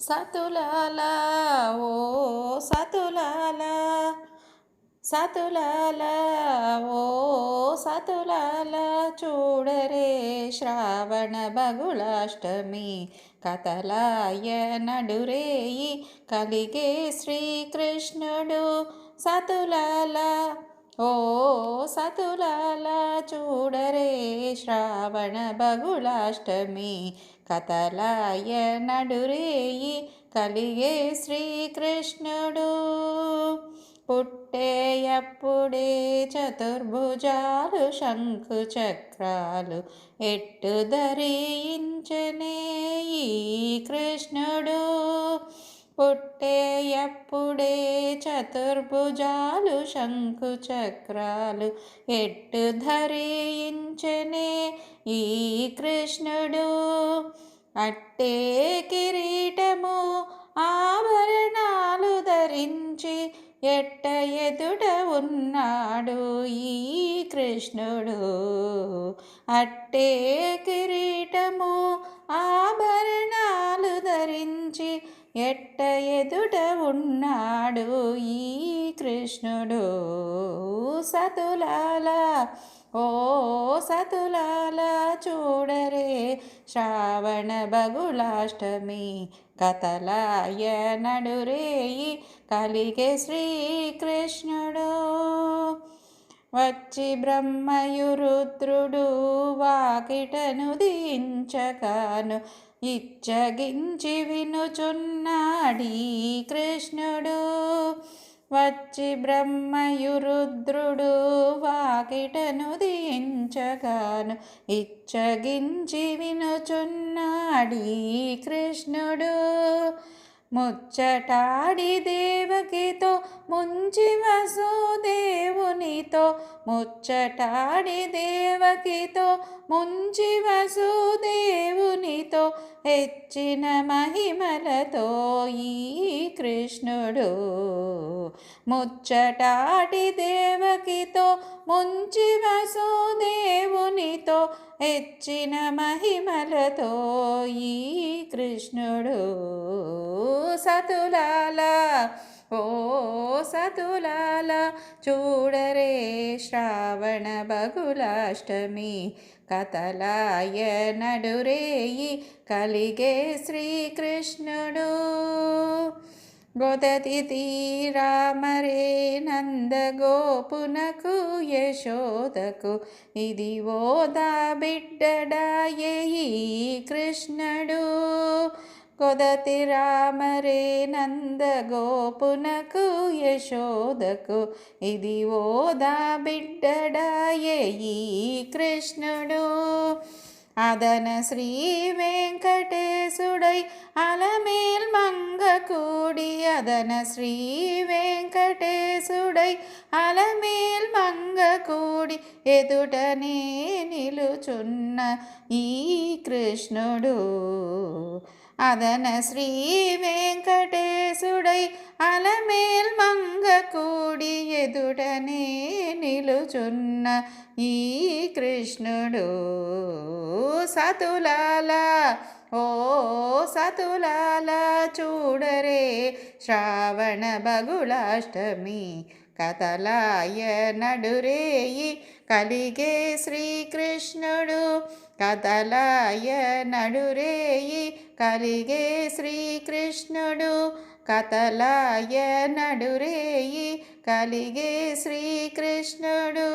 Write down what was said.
సతులాల ఓ సతులాల. సతులాల ఓ సతులాల. చూడరే శ్రావణ బగుళాష్టమి కథలాయ నడురేయి కలిగే శ్రీకృష్ణుడు. సతులాల ఓ సతులాల. చూడరే శ్రావణ బగుళాష్టమి కథలాయ నడురేయి కలిగే శ్రీకృష్ణుడు. పుట్టేయప్పుడే చతుర్భుజాలు శంకు చక్రాలు ఎట్టు ధరించనే ఈ కృష్ణుడు. పుట్టేయప్పుడే చతుర్భుజాలు శంకు చక్రాలు ఎట్టు ధరించనే ఈ కృష్ణుడు. అట్టే కిరీటము ఆభరణాలు ధరించి ఎట్ట ఎదుట ఉన్నాడు ఈ కృష్ణుడు. అట్టే కిరీటము ఆభరణాలు ధరించి ఎట్ట ఎదుట ఉన్నాడు ఈ కృష్ణుడు? సతులాల ఓ సతులాల చూడరే శ్రావణ బగుళాష్టమి. కథలాయ నడురేయి కలిగే శ్రీకృష్ణుడు. వచ్చి బ్రహ్మయురుద్రుడు వాకిటను దించకాను ఇచ్చగించి వినుచున్నాడీ కృష్ణుడు. వచ్చి బ్రహ్మయురుద్రుడు వాకిటను దించగాను ఇచ్చగించి వినుచున్నాడీ కృష్ణుడు. ముచ్చటాడి దేవకితో ముంచి వసుదేవునితో ముచ్చటాడి దేవకితో ముంచి వసుదేవునితో హెచ్చిన మహిమలతో ఈ కృష్ణుడు. ముచ్చటాటి దేవకితో ముంచి వసుదేవునితో హెచ్చిన మహిమలతో ఈ కృష్ణుడు సతులాల ఓ సతులాల చూడరే శ్రావణ బగులాష్టమి కథలాయ నడురేయి కలిగే శ్రీకృష్ణుడు. గోదతి తీరామరే నందగోపునకు యశోదకు. ఇది ఓదా బిడ్డడాయే కృష్ణుడు. కొదతి రామరే నందగోపునకు యశోదకు. ఇది ఓదా బిడ్డడాయే కృష్ణుడు. అదన శ్రీ వెంకటేశుడై అలమే అదన శ్రీ వెంకటేశుడై అలమేల్ మంగకూడి ఎదుటనే నిలుచున్న ఈ కృష్ణుడు. అదన శ్రీ వెంకటేశుడై అలమేల్ మంగకూడి ఎదుటనే నిలుచున్న ఈ కృష్ణుడు. సతులాల ఓ సతులాల చూడరే శ్రావణ బగుళాష్టమి కథలాయ నడురేయి కలిగే శ్రీకృష్ణుడు. కథలాయ నడురేయి కలిగే శ్రీకృష్ణుడు. కథలాయ నడురేయి కలిగే శ్రీకృష్ణుడు.